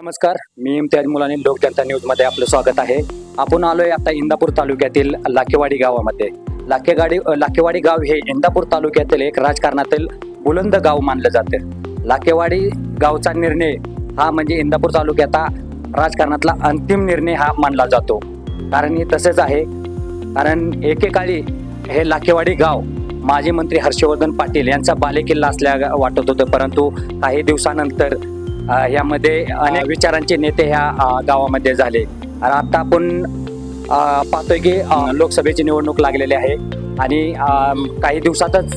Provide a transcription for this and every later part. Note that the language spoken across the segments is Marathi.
नमस्कार मी इम्तियाज मुलानी लोक जनता न्यूजमध्ये आपलं स्वागत आहे. आपण आलोय आता इंदापूर तालुक्यातील लाखेवाडी गावामध्ये. लाखेवाडी लाखेवाडी गाव हे इंदापूर तालुक्यातील एक राजकारणातील बुलंद गाव मानलं जातं. लाखेवाडी गावचा निर्णय हा म्हणजे इंदापूर तालुक्याचा राजकारणातला अंतिम निर्णय हा मानला जातो. कारण हे तसेच आहे. कारण एकेकाळी हे लाखेवाडी गाव माजी मंत्री हर्षवर्धन पाटील यांचा बालेकिल्ला असल्या वाटत होतं परंतु काही दिवसानंतर यामध्ये अनेक विचारांचे नेते ह्या गावामध्ये झाले. आणि आता आपण पाहतोय की लोकसभेची निवडणूक लागलेली आहे. आणि काही दिवसातच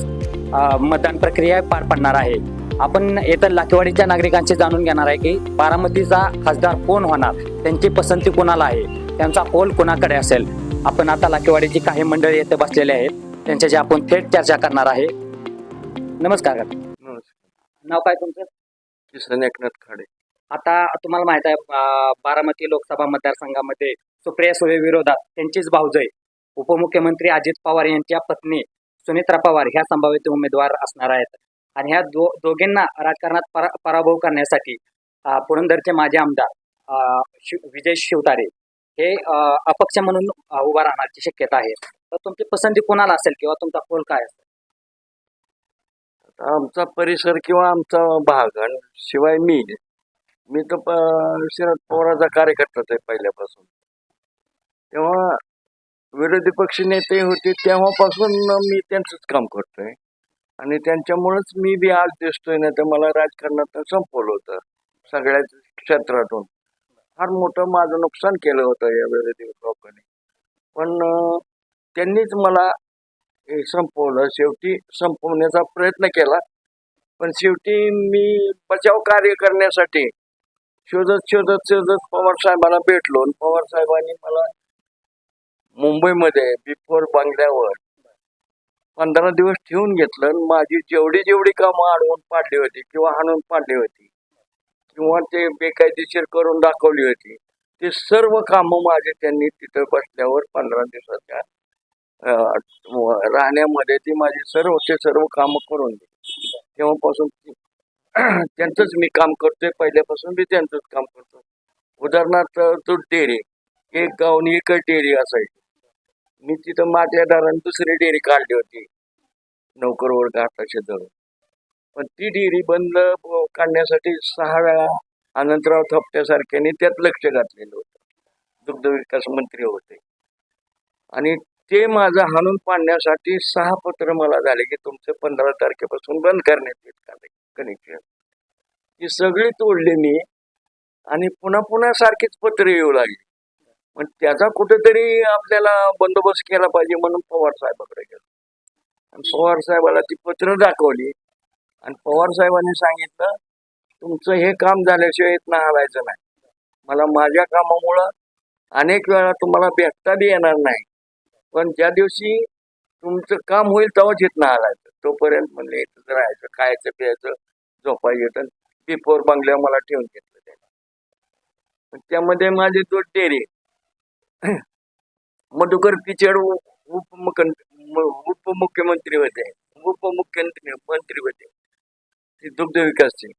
मतदान प्रक्रिया पार पडणार आहे. आपण येत्या लाखेवाडीच्या नागरिकांचे जाणून घेणार आहे की बारामतीचा खासदार कोण होणार? त्यांची पसंती कोणाला आहे? त्यांचा पोल कोणाकडे असेल? आपण आता लाखेवाडीची काही मंडळी येथे बसलेले आहेत. त्यांच्याशी आपण थेट चर्चा करणार आहे. नमस्कार नमस्कार. नाव काय तुमचं? किसन एकनाथ खडे. आता तुम्हाला माहीत आहे अं, बारामती लोकसभा मतदारसंघामध्ये सुप्रिया सुळे विरोधात त्यांचीच भाऊजय. उपमुख्यमंत्री अजित पवार यांच्या पत्नी सुनित्रा पवार ह्या संभाव्य उमेदवार असणार आहेत. आणि ह्या दो दोघींना राजकारणात परा पराभव करण्यासाठी अं, पुरंदरचे माजी आमदार अं, शिव विजय शिवतारे हे अं, अपक्ष म्हणून अं, उभा राहण्याची शक्यता आहे. तर तुमची पसंती कोणाला असेल किंवा तुमचा कोल काय असेल? आमचा परिसर किंवा आमचा भाग आणि शिवाय मी मी तर प- शरद पवाराचा कार्यकर्ताच आहे पहिल्यापासून. तेव्हा विरोधी पक्ष नेते होते तेव्हापासून मी त्यांचंच काम करतोय. आणि त्यांच्यामुळेच मी बी आज दिसतोय ना तर मला राजकारणात संपवलं होतं सगळ्याच क्षेत्रातून. फार मोठं माझं नुकसान केलं होतं या विरोधी लोकांनी. पण त्यांनीच मला संपवलं शेवटी संपवण्याचा प्रयत्न केला. पण शेवटी मी बचाव कार्य करण्यासाठी शोधत शोधत शोधत पवार साहेबांना भेटलो. आणि पवार साहेबांनी मला मुंबईमध्ये बिफोर बांगड्यावर पंधरा दिवस ठेवून घेतलं. आणि माझी जेवढी जेवढी कामं अडवून पाडली होती किंवा हाणून पाडली होती किंवा ते बेकायदेशीर करून दाखवली होती ते सर्व कामं माझे त्यांनी तिथं बसल्यावर पंधरा दिवसाच्या राहण्यामध्ये ती माझी सर्व ते सर्व कामं करून दे. तेव्हापासून ती- त्यांचंच मी काम करतोय. पहिल्यापासून मी त्यांचंच काम करतो उदाहरणार्थ दूध डेअरी एक गावनी एक डेअरी असायची. मी तिथं माझ्या दाराने दुसरी डेअरी काढली होती. नोकरवर घाटाच्या जवळ. पण ती डेअरी बंद काढण्यासाठी सहा वेळा अनंतराव थपट्यासारख्याने त्यात लक्ष घातलेलं होतं. दुग्ध विकास मंत्री होते. आणि ते माझं हाणून पाडण्यासाठी सहा पत्र मला झाले की तुमचे पंधरा तारखेपासून बंद करण्यात येत कनेक्शन. ही सगळी तोडली मी आणि पुन्हा पुन्हा सारखीच पत्र येऊ लागली. पण त्याचा कुठेतरी आपल्याला बंदोबस्त केला पाहिजे म्हणून पवार साहेबाकडे गेलो. आणि पवार साहेबाला ती पत्र दाखवली आणि पवार साहेबांनी सांगितलं तुमचं हे काम झाल्याशिवाय इथनं हलायचं नाही. मला माझ्या कामामुळं अनेक वेळा तुम्हाला भेटता बी येणार नाही. पण ज्या दिवशी तुमचं काम होईल तेव्हाच इथनं आलायचं तोपर्यंत म्हणले इथं राहायचं खायचं प्यायचं झोपायचं तर बिफोर बंगल्यावर मला ठेवून घेतलं त्याला पण त्यामध्ये माझे तो डेरे मधुकर पिचड उपमुख उपमुख्यमंत्री होते. उपमुख्यमंत्री मंत्री होते. ते दुग्ध विकासचे.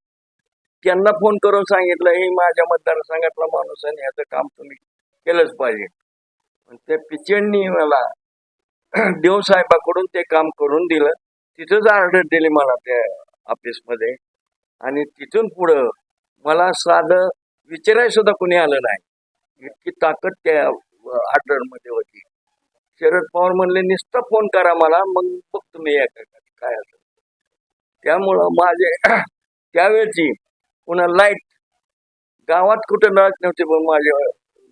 त्यांना फोन करून सांगितलं हे माझ्या मतदारसंघातला माणूस आणि ह्याचं काम तुम्ही केलंच पाहिजे. त्या पिचडनी मला देवसाहेबाकडून ते काम करून दिलं. तिथंच ऑर्डर दिली मला त्या ऑफिसमध्ये. आणि तिथून पुढं मला साधं विचारायला सुद्धा कोणी आलं नाही. इतकी ताकद त्या ऑर्डरमध्ये होती. शरद पवार म्हणले नुसतं फोन करा मला मग बघतो मी एका काय असं. त्यामुळं माझे त्यावेळची पुन्हा लाइट गावात कुठं लाइट नव्हती पण माझ्या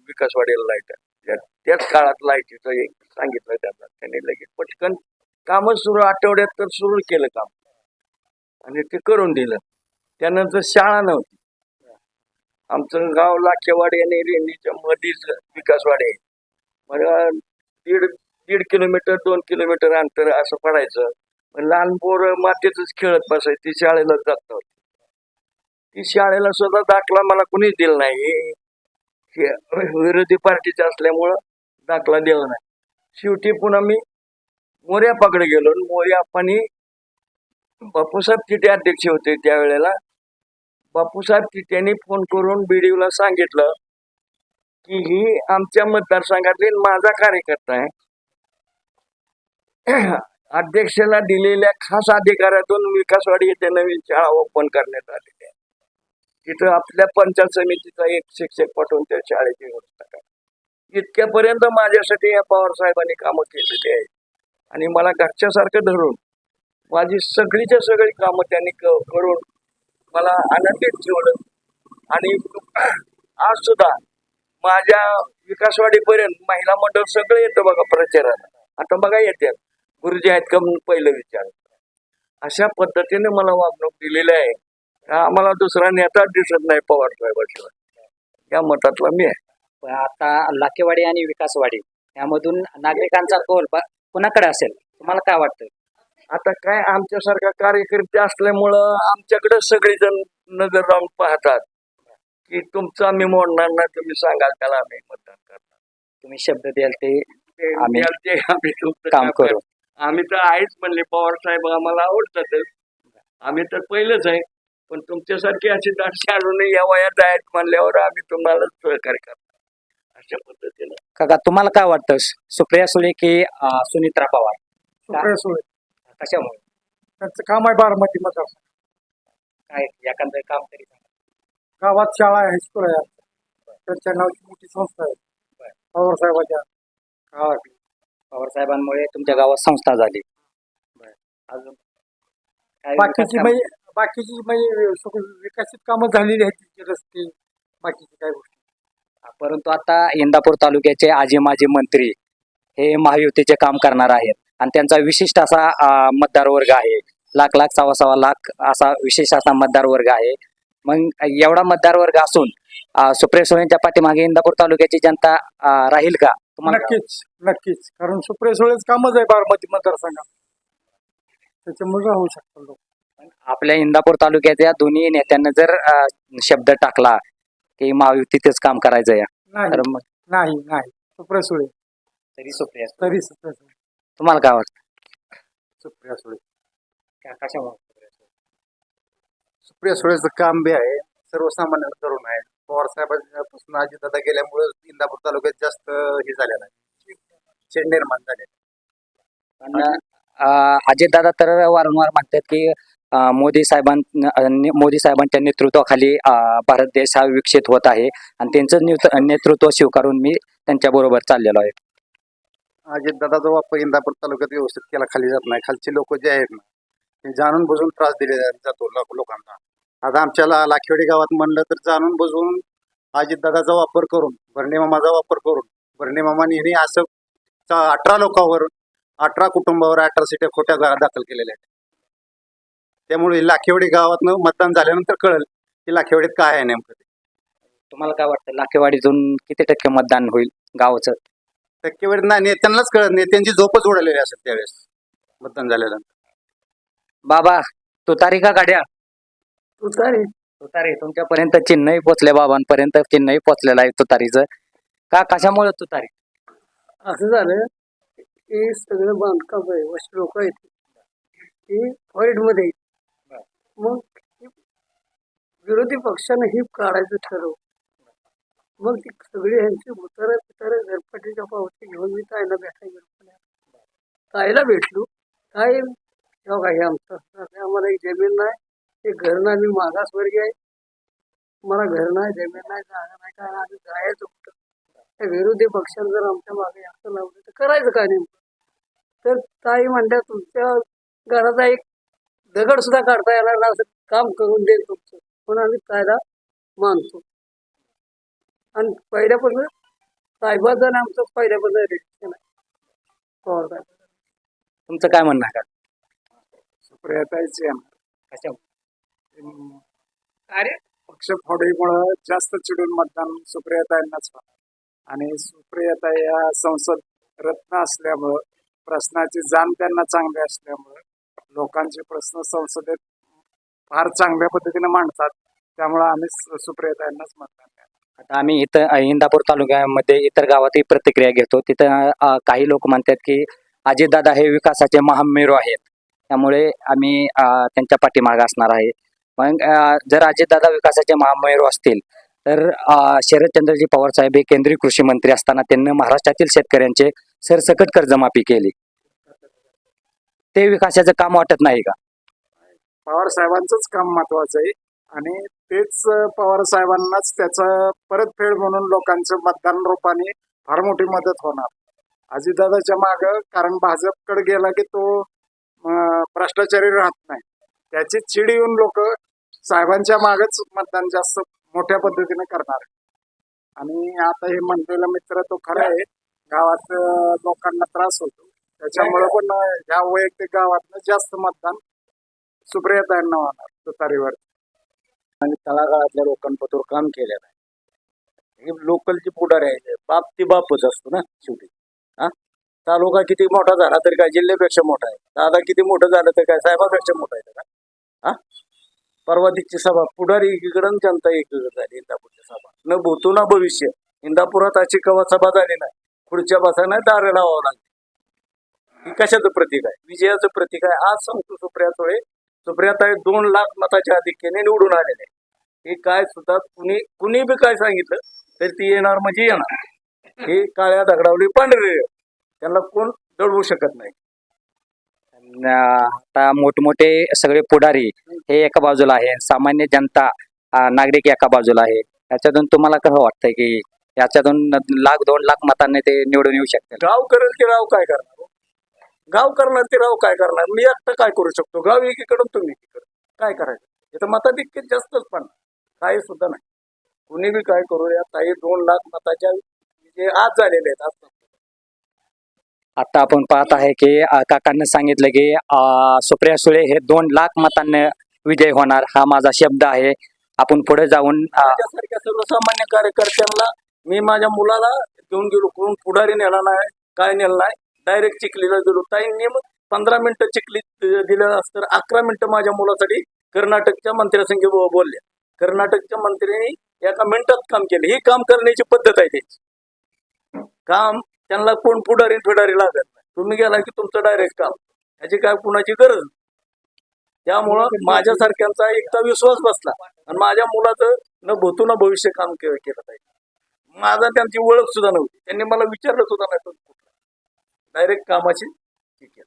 विकासवाडीला लाइट. त्याच काळात लाईटीचं एक सांगितलं त्यांना त्यांनी लगेच. पटकन कामच सुरू आठवड्यात तर सुरू केलं काम. आणि ते करून दिलं. त्यानंतर शाळा नव्हती. आमचं गाव लाखेवाडी आणि रेणीच्या मधीच विकासवाडी आहे. मग दीड दीड किलोमीटर दोन किलोमीटर अंतर असं पडायचं. मग लहान पोरं मातीतच खेळत बसायची ती शाळेला जात नव्हती. ती शाळेला सुद्धा दाखला मला कुणीच दिला नाही. विरोधी पार्टीचे असल्यामुळं दाखला दिला नाही. शेवटी पुन्हा मी मोर्यापाकडे गेलो मोर्यापानी मोर्याप्पानी बापूसाहेब तिटे अध्यक्ष होते त्यावेळेला. बापूसाहेब तिट्यांनी फोन करून बीडीओला सांगितलं की ही आमच्या मतदारसंघातील माझा कार्यकर्ता आहे. अध्यक्षाला दिलेल्या खास अधिकारातून विकासवाडी येथे नवीन शाळा ओपन करण्यात आलेली आहे. तिथं आपल्या पंचायत समितीचा एक शिक्षक पाठवून त्या शाळेची व्यवस्था करा. इतक्यापर्यंत माझ्यासाठी या पवार साहेबांनी कामं केलेली आहेत. आणि मला घरच्यासारखं धरून माझी सगळीच्या सगळी कामं त्यांनी क- करून मला आनंदित ठेवलं. आणि आज सुद्धा माझ्या विकासवाडीपर्यंत महिला मंडळ सगळं येतं बघा प्रचाराला. आता बघा येते गुरुजी आहेत का? म्हणून पहिलं विचार. अशा पद्धतीने मला वागणूक दिलेली आहे. आम्हाला दुसरा नेता दिसत नाही पवार साहेबाशिवाय या मतातला मी आहे. पण आता लाखेवाडी आणि विकासवाडी यामधून नागरिकांचा कौल कुणाकडे असेल? तुम्हाला काय वाटतं? आता काय आमच्यासारखा कार्यकर्ते असल्यामुळं आमच्याकडे सगळेजण नजर लावून पाहतात की तुमचं आम्ही मोडणार नाही तुम्ही सांगाल त्याला आम्ही मतदान करणार. तुम्ही शब्द द्याल ते आम्ही द्याल ते आम्ही तुमचं काम काम करू. आम्ही तर आहेच म्हणले पवार साहेब आम्हाला आवडतातच. आम्ही तर पहिलंच आहे. पण तुमच्यासारखी अशी दाटशी अजून या वयात आहेत म्हणल्यावर आम्ही तुम्हाला सहकार्य करणार अशा पद्धतीनं. काका तुम्हाला काय वाटतं? सुप्रिया सुळे की अं, सुनित्रा पवार? सुप्रिया सुळे. कशामुळे? त्यांचं काम आहे बारामती मतदार काय एखादं काम तरी सांगा. गावात शाळा आहे हायस्कूल आहे. त्यांच्या नावाची मोठी संस्था आहे. पवार साहेबाच्या गावात पवार साहेबांमुळे तुमच्या गावात संस्था झाली. अजून? काय विकास बाकीची कामं? बाकीची म्हणजे सगळी विकसित कामं झालेली आहेत तिचे रस्ते बाकीची काय गोष्टी. परंतु आता इंदापूर तालुक्याचे आजी माजी मंत्री हे महायुतीचे काम करणार आहेत. आणि त्यांचा विशिष्ट असा मतदार वर्ग आहे. लाख लाख सव्वा सव्वा लाख असा विशेष असा मतदार वर्ग आहे. मग एवढा मतदार वर्ग असून सुप्रिया सुळेंच्या पाठीमागे इंदापूर तालुक्याची जनता राहील का? तुम्हाला नक्कीच नक्कीच. कारण सुप्रिया सुळेच कामच आहे बारामती मतदारसंघात. त्याच्यामुळे राहू शकतो लोक. आपल्या इंदापूर तालुक्याच्या दोन्ही नेत्यांना जर शब्द टाकला की महायुतीतच काम करायचं या नाही. तर मग नाही नाही. सुप्रिया सुळे. तरी सुप्रिया तरी सुप्रिया सुळे. तुम्हाला काय वाटतं? सुप्रिया सुळे. कशामुळे सुप्रिया सुळेचं काम बी आहे. सर्वसामान्य तरुण आहे. पवार साहेबांपासून अजितदादा गेल्यामुळे इंदापूर तालुक्यात जास्त हे झालेलं आहे. चेंड निर्माण झाले पण अजितदादा तर वारंवार म्हणतात की मोदी साहेबां मोदी साहेबांच्या नेतृत्वाखाली भारत देश हा विकसित होत आहे. आणि त्यांचं नेतृत्व स्वीकारून मी त्यांच्या बरोबर चाललेलो आहे. अजितदादाचा वापर इंदापूर तालुक्यात व्यवस्थित केला खाली जात नाही. खालची लोक जे आहेत ना ते जाणून बुजून त्रास दिले जातो लोक- लोकांना. आता आमच्याला लाखेवाडी गावात म्हणलं तर जाणून बुजून अजितदादाचा वापर करून भरणेमामाचा वापर करून भरणेमामाने नेहमी असं अठरा लोकांवर अठरा कुटुंबावर अठरा सीट्या खोट्या दाखल केलेल्या आहेत. त्यामुळे लाखेवाडी गावातनं मतदान झाल्यानंतर कळेल की लाखेवाडीत काय आहे नेमकं ते. तुम्हाला काय वाटतं लाखेवाडीतून किती टक्के मतदान होईल गावाचं? टक्केवारी नाही नेत्यांनाच कळत नेत्यांची झोपच उडालेली असेल त्यावेळेस मतदान झाल्यानंतर. बाबा तुतारी का गाड्या? तुतारी. तुतारी तुमच्यापर्यंत चिन्हही पोचले बाबांपर्यंत चिन्हही पोचलेलं आहे तुतारीचं. का कशामुळे तुतारी? असं झालं की सगळं बांधकाम आहे वस्त लोक आहेत. की फॉईटमध्ये. मग विरोधी पक्षाने ही काढायचं ठरवलं मग ती सगळी ह्यांची मुतारा पितारा गणपतीच्या पावती घेऊन मी ताईला भेटायला गेलो. ताईला भेटलो. ताई बघा हे आमचं आम्हाला एक जमीन नाही. एक घर नाही. मी मागासवर्गीय आहे. मला घर नाही जमीन नाही जागा नाही. काय नाही, आम्ही जायचं कुठं? त्या विरोधी पक्षानं जर आमच्या मागे असं लावलं तर करायचं काय नेमकं? तर ताई म्हणल्या तुमच्या घराचा एक दगड सुद्धा काढता येणार नाही असं काम करून देईल तुमचं. म्हणून आम्ही ताईला मानतो. आणि पहिल्यापासून साहेबाचं आणि आमचं पहिल्यापासून रिलेशन आहे पवार साहेब. तुमचं काय म्हणणं आहे का? सुप्रियाताईचे कशा? अरे पक्ष फोडीमुळं जास्त चिडून मतदान सुप्रियाताईंनाच होणार आणि सुप्रियाताई या संसद रत्न असल्यामुळं प्रश्नाची जाण त्यांना चांगली असल्यामुळं लोकांचे प्रश्न संसदेत फार चांगल्या पद्धतीने मांडतात. त्यामुळं आम्ही सु- सुप्रियाताईंनाच मतदान आता आम्ही इथं इंदापूर तालुक्यामध्ये इतर गावातही प्रतिक्रिया घेतो. तिथं काही लोक म्हणतात की अजितदादा हे विकासाचे महामेरू आहेत. त्यामुळे आम्ही त्यांच्या पाठीमागे असणार आहे. मग जर अजितदादा विकासाचे महामेरू असतील तर शरदचंद्रजी पवार साहेब हे केंद्रीय कृषी मंत्री असताना त्यांनी महाराष्ट्रातील शेतकऱ्यांचे सरसकट कर्जमाफी केली. ते विकासाचं काम वाटत नाही का? पवार साहेबांचंच काम महत्वाचं आहे आणि तेच पवार साहेबांनाच त्याचं परतफेड म्हणून लोकांचं मतदान रूपाने फार मोठी मदत होणार. अजितदादाच्या माग कारण भाजपकडे गेला की तो भ्रष्टाचारी राहत नाही. त्याची चिड येऊन लोक साहेबांच्या मागच मतदान जास्त मोठ्या पद्धतीने करणार आणि आता हे म्हणलेला मित्र तो खरा आहे. गावात लोकांना त्रास होतो. त्याच्यामुळे पण ह्या वैयक्तिक गावातनं जास्त मतदान सुप्रियाताईंना होणार तुतारीवर आणि तळागाळातल्या लोकांपतोर काम केलेलं आहे. हे लोकलची पुढारी आहे बाप ती बापच असतो ना शेवटी. हा? तालुका किती मोठा झाला तरी काय जिल्ह्यापेक्षा मोठा आहे. दादा किती मोठं झालं तर काय साहेबापेक्षा मोठा आहे का हा? परवा सभा पुढारी एकीकडे जनता एकीकडे झाली इंदापूरची सभा. न भूतो ना भविष्य. इंदापुरात अशी कवा सभा झाली नाही. खुर्च्या बसा नाही दारे लावावं लागते. कशाचं प्रतीक आहे? विजयाचं प्रतीक आहे. आज सांगतो सुप्रिया सुळे. सुप्रियाताई दोन लाख मताच्या अधिक्याने निवडून आलेले. हे काय सुद्धा कुणी कुणी बी काय सांगितलं तर ती येणार म्हणजे येणार. हे काळ्या दगडावली पांढरे त्यांना कोण दडवू शकत नाही. आता मोठमोठे सगळे पुढारी हे एका बाजूला आहे. सामान्य जनता नागरिक एका बाजूला आहे. याच्यातून तुम्हाला कसं वाटतंय की याच्यातून लाख दोन लाख मतांनी ते निवडून येऊ शकते गाव करेल की राव काय करणार? गाव करणार ते राव काय करणार? मी एकटं काय करू शकतो? गाव एकीकडून तुम्ही एकीकडे. काय करायचं? इथं मताधिक्य जास्तच पण काही सुद्धा नाही. कुणी बी काय करू या ताई दोन लाख मताच्या जे आज झालेले आहेत आज आता आपण पाहत आहे की काकांनी सांगितलं की सुप्रिया सुळे हे दोन लाख मतांनी विजय होणार हा माझा शब्द आहे. आपण पुढे जाऊन अं, माझ्यासारख्या सर्वसामान्य कार्यकर्त्यांना मी माझ्या मुलाला घेऊन गेलो कोण पुढारी नेला नाही काय नेलं नाही डायरेक्ट चिखलीला गेलो ताईंनी मग पंधरा मिनिटं चिखली दिलं असतं अकरा मिनिटं माझ्या मुलासाठी कर्नाटकच्या मंत्र्यासंग बोलल्या. कर्नाटकच्या मंत्र्यांनी एका मिनिटात काम केलं. ही काम करण्याची पद्धत आहे त्यांची. काम त्यांना कोण पुढारी फिडारी लागत नाही. तुम्ही गेला की तुमचं डायरेक्ट काम. ह्याची काय कुणाची गरज नाही. त्यामुळं माझ्यासारख्यांचा एकदा विश्वास बसला. आणि माझ्या मुलाचं न भूतून भविष्य काम केलं पाहिजे. माझा त्यांची ओळख सुद्धा नव्हती. त्यांनी मला विचारलं सुद्धा नाही. पण डायरेक्ट कामाची ठीक आहे.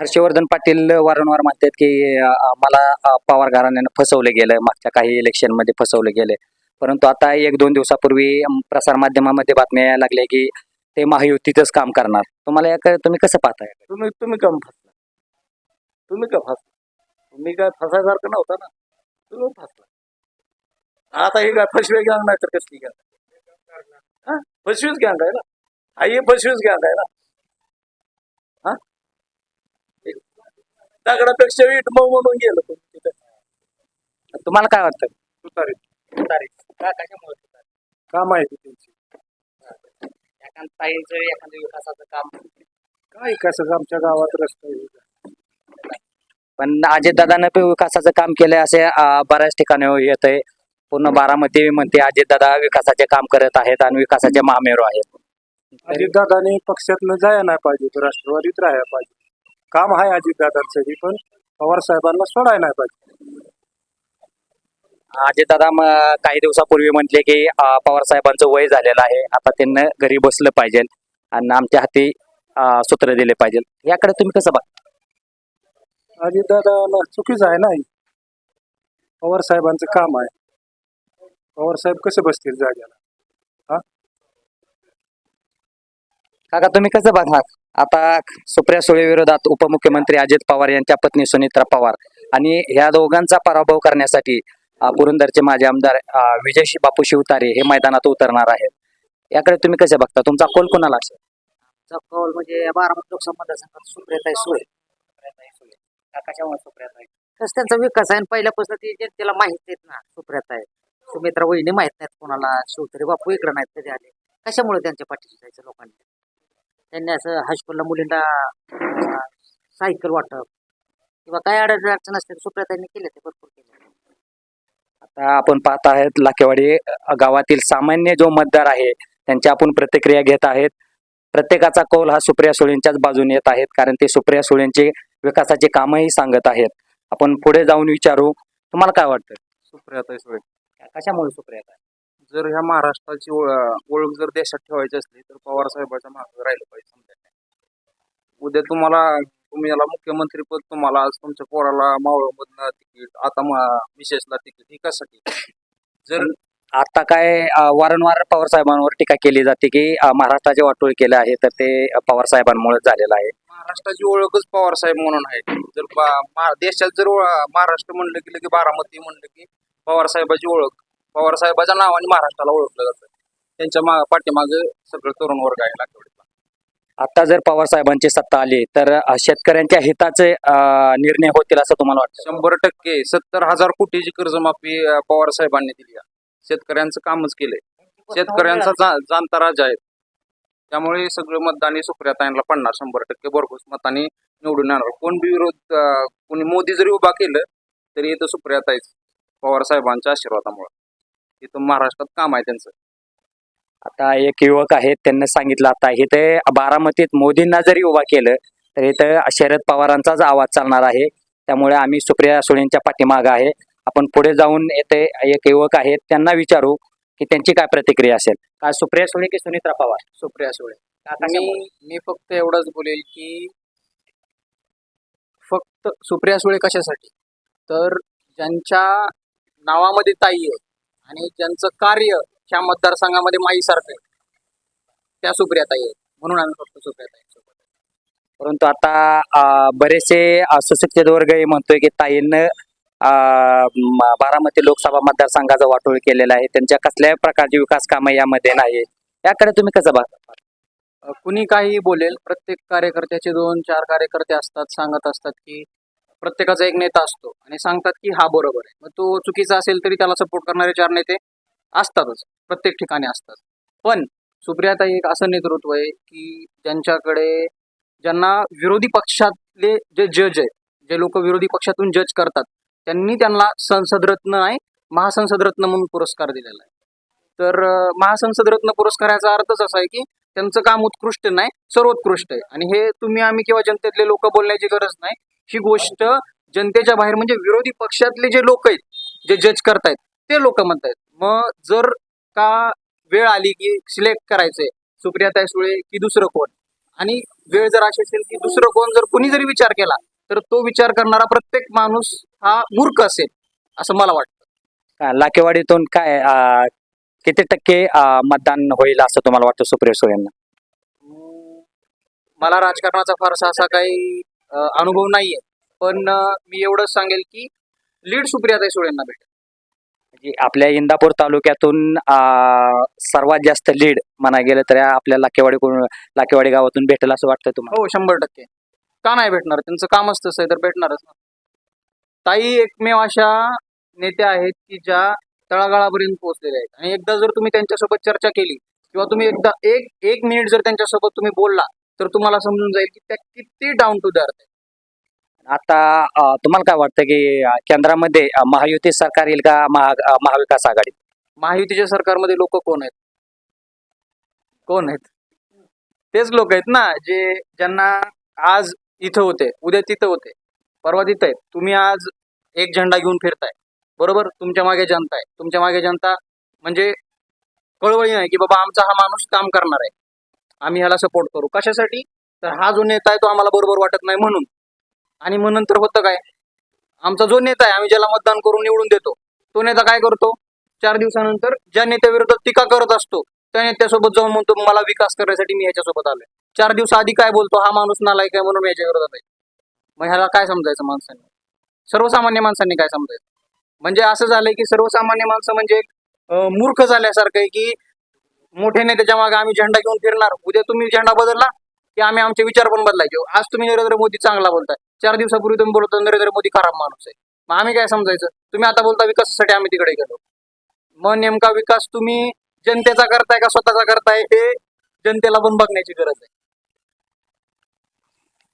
हर्षवर्धन पाटील वारंवार म्हणतात की अं, मला अं, पवार घराण्यानं फसवलं गेलं मागच्या काही इलेक्शनमध्ये फसवलं गेलं परंतु आता एक दोन दिवसापूर्वी अं, प्रसार माध्यमामध्ये बातम्या यायला लागल्या की ते महायुतीतच काम करणार. तुम्हाला या तुम्ही कसं पाहताय? तुम्ही तुम्ही का फसला? तुम्ही का फसला? तुम्ही काय फसायसारखं नव्हता ना? तुम्ही फसला. आता हे काय फसवे गँग नाही तर कसली गँग हा? फसवीच गँग आहे ना? आई फसवीच गँग आहे ना हा दगडापेक्षा वीट मऊ म्हणून गेलं तुम्ही तिथं. तुम्हाला काय वाटतं? तुतारी तुतारी. का कशामुळे तुतारी? काम आहे ती त्यांची एखादं ताईंचं एखादं विकासाचं काम. काय कसं आमच्या गावात रस्ते पण अजितदादानं पण विकासाचं काम केलंय असे बऱ्याच ठिकाणी येत आहे पूर्ण बारामती म्हणते अजितदादा विकासाचे काम करत आहेत आणि विकासाचे महामेरू आहेत. अजितदादांनी पक्षातनं जायला नाही पाहिजे तो राष्ट्रवादीत राहायला पाहिजे काम आहे अजितदादांचं पण पवार साहेबांना सोडायला नाही पाहिजे. अजितदादा म- काही दिवसापूर्वी म्हटले की अं, पवार साहेबांचं वय झालेलं आहे. आता त्यांना घरी बसलं पाहिजे आणि आमच्या हाती अं, सूत्र दिले पाहिजे. याकडे तुम्ही कसं बघता? अजितदादाला चुकीचं आहे ना हे. पवार साहेबांचं काम आहे. पवार साहेब कसे बसतील जाग्याला काका तुम्ही कसं बघणार? आता सुप्रिया सुळे विरोधात उपमुख्यमंत्री अजित पवार यांच्या पत्नी सुनित्रा पवार आणि ह्या दोघांचा पराभव करण्यासाठी पुरंदरचे माजी आमदार विजय विजयशी बापू शिवतारे हे मैदानात उतरणार आहेत. याकडे तुम्ही कसे बघता? तुमचा कोल कोणाला असेल? चा कौल म्हणजे बारामती लोकसभा मतदारसंघात सुप्रियाताई सुळे. तसं त्यांचा विकास आहे आणि पहिल्यापासून ती जनतेला माहीत आहेत ना सुप्रियाताई. सुमित्रा वहिनी माहीत नाहीत कोणाला शिवतरी बापू इकडे नाहीत कधी आले. कशामुळे त्यांच्या पाठीशी जायचं लोकांनी? त्यांनी असं हायस्कूलला मुलींना सायकल वाटप किंवा काय अडचण अडचण असते सुप्रियाताईंनी केले ते भरपूर केले. आता आपण पाहत आहेत लाकेवाडी अ, गावातील सामान्य जो मतदार आहे त्यांच्या आपण प्रतिक्रिया घेत आहेत. प्रत्येकाचा कौल हा सुप्रिया सुळेंच्याच बाजूने येत आहेत कारण ते सुप्रिया सुळेंचे विकासाचे कामही सांगत आहेत. आपण पुढे जाऊन विचारू तुम्हाला काय वाटतं? सुप्रियाताई सुळे. कशामुळे सुप्रिया जर ह्या महाराष्ट्राची ओळ- ओळख जर देशात ठेवायची असली तर पवार साहेबाच्या मागे राहिलं पाहिजे समजा. उद्या तुम्हाला तुम्ही याला मुख्यमंत्री पद तुम्हाला आज तुमच्या पोराला मावळमधनं तिकीट आता विशेषला तिकीट ही कशासाठी जर आता काय अं, वारंवार पवार साहेबांवर टीका केली जाते की अं, महाराष्ट्राचे वाटोळ केलं आहे तर ते अं, पवार साहेबांमुळे झालेलं आहे. महाराष्ट्राची ओळखच पवार साहेब म्हणून आहे. जर बा- देशात जर ओळ- महाराष्ट्र म्हणलं की लगे बारामती म्हणलं की पवार साहेबाची ओळख. पवार साहेबाच्या नावाने महाराष्ट्राला ओळखलं जातं. त्यांच्या मा पाठीमागे सगळं तरुण वर्ग आहे आता जर पवार साहेबांची सत्ता आली तर अं, शेतकऱ्यांच्या हिताचे अं, निर्णय होतील असं तुम्हाला वाटतं? शंभर टक्के. सत्तर हजार कोटीची कर्जमाफी अं, पवार साहेबांनी दिली आहे. शेतकऱ्यांचं कामच केलंय. शेतकऱ्यांचा जा- जाणता राजा आहे. त्यामुळे सगळं मतदान सुप्रियाताईंना पडणार शंभर टक्के. भरघोस मताने निवडून येणार. कोण बी विरोध अं, कोणी मोदी जरी उभा केलं तरी इथं सुप्रियाताईच पवार साहेबांच्या आशीर्वादामुळे. इथं महाराष्ट्रात काम आहे त्यांचं. आता एक युवक आहेत त्यांनी सांगितलं आता इथे बारामतीत मोदींना जरी उभा केलं तर इथं शरद पवारांचाच आवाज चालणार आहे. त्यामुळे आम्ही सुप्रिया सुळेंच्या पाठीमागं आहे. आपण पुढे जाऊन येथे एक युवक आहेत त्यांना विचारू की त्यांची काय प्रतिक्रिया असेल. का सुप्रिया सुळे की सुनित्रा पवार? सुप्रिया सुळे. मी? मी फक्त एवढंच बोलेल की फक्त सुप्रिया सुळे कशासाठी? तर ज्यांच्या नावामध्ये ताई आहे आणि ज्यांचं कार्य ह्या मतदारसंघामध्ये माईसारखं आहे त्या सुप्रिया ताई आहेत. म्हणून आम्ही फक्त सुप्रिया ताई सोबत आहे. परंतु आता अं, बरेचसे अं, सुशिक्षित वर्ग हे म्हणतोय की ताईंनं अं, म- बारामती लोकसभा मतदारसंघाचा वाटोळ केलेला आहे. त्यांच्या कसल्याही प्रकारची विकास कामं यामध्ये नाही. याकडे तुम्ही कसं बघता? अ, कुणी काही बोलेल प्रत्येक कार्यकर्त्याचे दोन चार कार्यकर्ते असतात सांगत असतात की प्रत्येकाचा एक नेता असतो. आणि सांगतात की हा बरोबर आहे. मग तो चुकीचा असेल तरी त्याला सपोर्ट करणारे चार नेते असतातच. प्रत्येक ठिकाणी असतात. पण सुप्रियाताई एक असं नेतृत्व आहे की ज्यांच्याकडे ज्यांना विरोधी पक्षातले जे जज आहेत जे लोक विरोधी पक्षातून जज करतात त्यांनी त्यांना संसद रत्न आहे महासंसदरत्न म्हणून पुरस्कार दिलेला आहे. तर महासंसदरत्न महासंसद रत्न पुरस्काराचा अर्थच असा आहे की त्यांचं काम उत्कृष्ट नाही सर्वोत्कृष्ट आहे. आणि हे तुम्ही आम्ही किंवा जनतेतले लोक बोलण्याची गरज नाही. ही गोष्ट जनतेच्या बाहेर म्हणजे विरोधी पक्षातले जे लोक आहेत जे जज करतायत ते लोक म्हणतायत. मग जर का वेळ आली की सिलेक्ट करायचंय सुप्रियाताई सुळे की दुसरं कोण? आणि वेळ जर अशी असेल की दुसरं कोण जर कुणी जरी विचार केला तर तो विचार करणारा प्रत्येक माणूस हा मूर्ख असेल असं मला वाटतं. लाकेवाडीतून काय किती टक्के मतदान होईल असं तुम्हाला वाटतं सुप्रिया सुळेंना अं, मला राजकारणाचा फारसा असा काही अनुभव नाहीये. पण मी एवढंच सांगेल की लीड सुप्रियाताई सुळेंना भेटेल. म्हणजे आपल्या इंदापूर तालुक्यातून सर्वात जास्त लीड म्हणा गेलं तर आपल्या लाकेवाडी लाकेवाडी गावातून भेटेल असं वाटतं तुम्हाला? हो शंभर टक्के. का नाही भेटणार? त्यांचं कामच तसं आहे तर भेटणारच ना. ताई एकमेव अशा नेत्या आहेत की ज्या तळागाळापर्यंत पोहोचलेल्या आहेत. आणि एकदा जर तुम्ही त्यांच्यासोबत चर्चा केली किंवा तुम्ही एकदा एक एक मिनिट जर त्यांच्यासोबत तुम्ही बोलला तर तुम्हाला समजून जाईल की त्या किती डाऊन टू अर्थ आहेत. आता तुम्हाला काय वाटतं की केंद्रामध्ये महायुती सरकार येईल का महा महाविकास आघाडी? महायुतीच्या सरकारमध्ये लोक कोण आहेत? कोण आहेत? तेच लोक आहेत ना जे ज्यांना आज इथं होते उद्या तिथं होते परवा तिथं आहेत. तुम्ही आज एक झेंडा घेऊन फिरताय. बरोबर? तुमच्या मागे जनता आहे. तुमच्या मागे जनता म्हणजे कळवळी नाही की बाबा आमचा हा माणूस काम करणार आहे. आम्ही ह्याला सपोर्ट करू. कशासाठी? तर हा जो नेता आहे तो आम्हाला बरोबर वाटत नाही म्हणून. आणि मग नंतर होतं काय? आमचा जो नेता आहे आम्ही ज्याला मतदान करून निवडून देतो तो नेता काय करतो? चार दिवसानंतर ज्या नेत्याविरोधात टीका करत असतो त्या नेत्यासोबत जाऊन म्हणतो मला विकास करण्यासाठी मी ह्याच्यासोबत आलोय. चार दिवस आधी काय बोलतो? हा माणूस नालायक आहे म्हणून मी याच्या विरोधात आहे. मग ह्याला काय समजायचं माणसांनी? सर्वसामान्य माणसांनी काय समजायचं? म्हणजे असं झालंय की सर्वसामान्य माणसं म्हणजे मूर्ख झाल्यासारखं आहे की मोठे नेत्याच्या मागे आम्ही झेंडा घेऊन फिरणार. उद्या तुम्ही झेंडा बदलला की आम्ही आमचे विचार पण बदलायचे आज तुम्ही नरेंद्र मोदी चांगला बोलताय. चार दिवसापूर्वी तुम्ही बोलतो नरेंद्र मोदी खराब माणूस आहे. मग आम्ही काय समजायचं? तुम्ही आता बोलता विकासासाठी आम्ही तिकडे गेलो. मग नेमका विकास तुम्ही जनतेचा करताय का स्वतःचा करताय हे जनतेला पण बघण्याची गरज आहे.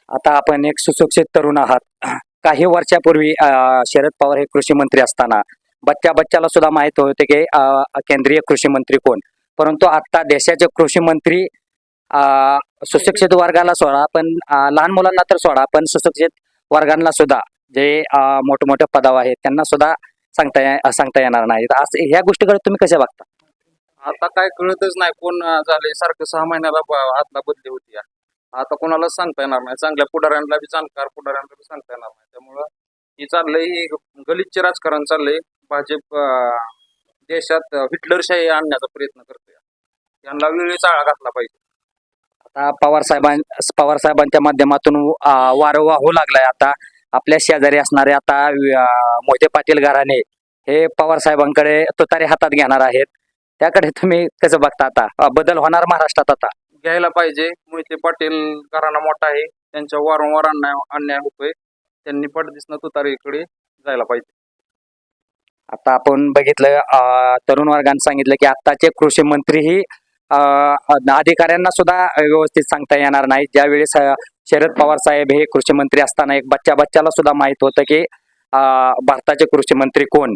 आता आपण एक सुशिक्षित तरुण आहात. काही वर्षापूर्वी शरद पवार हे कृषी मंत्री असताना बच्च्या बच्च्याला सुद्धा माहीत होते की केंद्रीय कृषी मंत्री कोण? परंतु आता देशाचे कृषी मंत्री सुशिक्षित वर्गाला सोडा पण लहान मुलांना तर सोडा पण सुशिक्षित वर्गांना सुद्धा जे मोठमोठे पदाव आहेत त्यांना सुद्धा सांगता ये- सांगता येणार नाही. असं ह्या गोष्टीकडे तुम्ही कसे बघता? आता काय कळतच नाही कोण झाले सारखं सहा महिन्याला आतला बदली होती. आता कोणालाच सांगता येणार नाही. चांगल्या पुढाऱ्यांना बी जाणकार पुढाऱ्यांना बी सांगता येणार नाही. त्यामुळं ही चाललंय गलिच्छ राजकारण चाललंय. भाजप देशात हिटलरशाही आणण्याचा प्रयत्न करतोय. यांना वेळीच आळा घातला पाहिजे. आता पवार साहेबां पवार साहेबांच्या माध्यमातून वारं वाहू लागलाय आता. आपल्या शेजारी असणारे आता मोहिते पाटील घराणे हे पवार साहेबांकडे तुतारे हातात घेणार आहेत. त्याकडे तुम्ही कसं बघता आता? बदल होणार महाराष्ट्रात आता? घ्यायला पाहिजे. मोहिते पाटील घराणा मोठा आहे. त्यांच्या वारंवार अन्याय अन्याय होतोय. त्यांनी पडदिसनं तुतारीकडे जायला पाहिजे. आता आपण बघितलं अं, तरुण वर्गाने सांगितलं की आत्ताचे कृषी मंत्रीही अं, अधिकाऱ्यांना सुद्धा व्यवस्थित सांगता येणार नाही. ज्यावेळेस अं, शरद पवार साहेब हे कृषी मंत्री असताना एक बच्चा बच्चाला सुद्धा माहीत होतं की अं, भारताचे कृषी मंत्री कोण?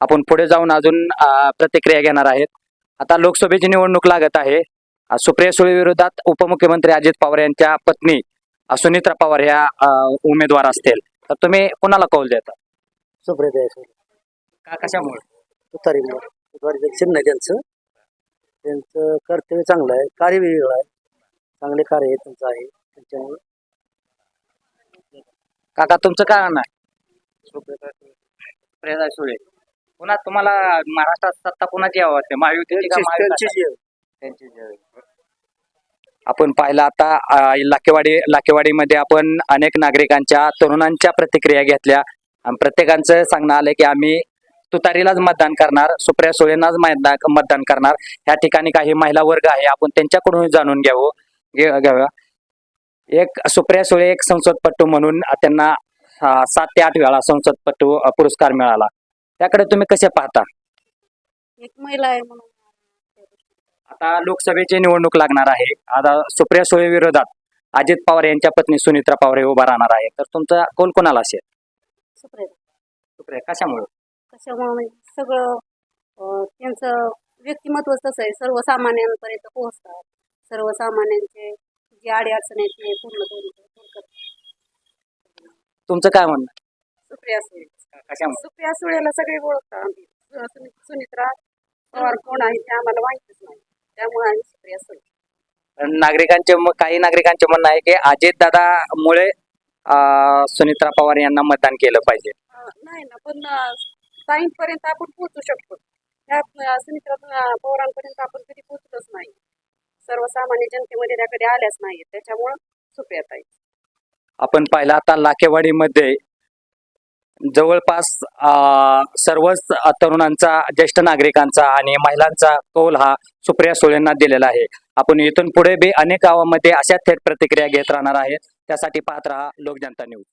आपण पुढे जाऊन अजून अं, प्रतिक्रिया घेणार आहेत. आता लोकसभेची निवडणूक लागत आहे. सुप्रिया सुळे विरोधात उपमुख्यमंत्री अजित पवार यांच्या पत्नी सुनित्रा पवार ह्या उमेदवार असतील. तर तुम्ही कोणाला कौल देता? सुप्रिया का कशामुळे? तुतारीमुळे. चिन्ह त्यांचं त्यांचं कर्तव्य चांगलं आहे कार्य वेगळं आहे. चांगले कार्य आहे त्यांचं आहे त्याच्यामुळे. काका तुमचं काय नाही सुळे. पुन्हा तुम्हाला महाराष्ट्रात सत्ता कोणाची हवी वाटते महायुतीची? त्यांची आपण पाहिलं आता लाकेवाडी लाकेवाडीमध्ये आपण अनेक नागरिकांच्या तरुणांच्या प्रतिक्रिया घेतल्या. आणि प्रत्येकांचं सांगणं आलं की आम्ही तुतारीलाच मतदान करणार सुप्रिया सुळेंनाच मतदान करणार. ह्या ठिकाणी काही महिला वर्ग आहे आपण त्यांच्याकडून जाणून घ्यावं. घे- घ्यावं. एक सुप्रिया सुळे एक संसदपटू म्हणून त्यांना सात ते आठ वेळा संसदपटू पुरस्कार मिळाला. त्याकडे तुम्ही कसे पाहता? एक महिला आहे म्हणून. आता लोकसभेची निवडणूक लागणार आहे. आता सुप्रिया सुळे विरोधात अजित पवार यांच्या पत्नी सुनित्रा पवार हे उभा राहणार आहे. तर तुमचा कोण कोणाला असेल? सुप्रिया. सुप्रिया कशामुळे? कशामुळे म्हणजे सगळं त्यांचं व्यक्तिमत्व तसं आहे. सर्वसामान्यांपर्यंत पोहोचतात. सर्वसामान्यांचे जे अडी अडचण आहेत ते पूर्ण दूर करतात. तुमचं काय म्हणणं? सुप्रिया सुळे. कशामुळे? सुप्रिया सुळेला सगळे ओळखतात. सुनित्रा पवार कोण आहे ते आम्हाला माहितीच नाही. त्यामुळे आम्ही सुप्रिया सुळे नागरिकांचे म- काही नागरिकांचे म्हणणं आहे की अजित दादामुळे सुनित्रा पवार यांना मतदान केलं पाहिजे. अं, नाही ना पण ताईंपर्यंत आपण पोहोचू शकतो. त्या अं, सुनित्रा अं, पवारांपर्यंत आपण कधी पोहोचलोच नाही. सर्वसामान्य जनतेमध्ये त्याकडे आल्याच नाहीत. त्याच्यामुळं सुप्रिया ताई. आपण पाहिलं आता लाखेवाडीमध्ये जवळपास सर्वच तरुणांचा ज्येष्ठ नागरिकांचा आणि महिलांचा कौल हा सुप्रिया सुळेंना दिलेला आहे. आपण इथून पुढे बी अनेक गावांमध्ये अशा थेट प्रतिक्रिया घेत राहणार आहेत त्यासाठी पाहत राहा लोकजनता न्यूज.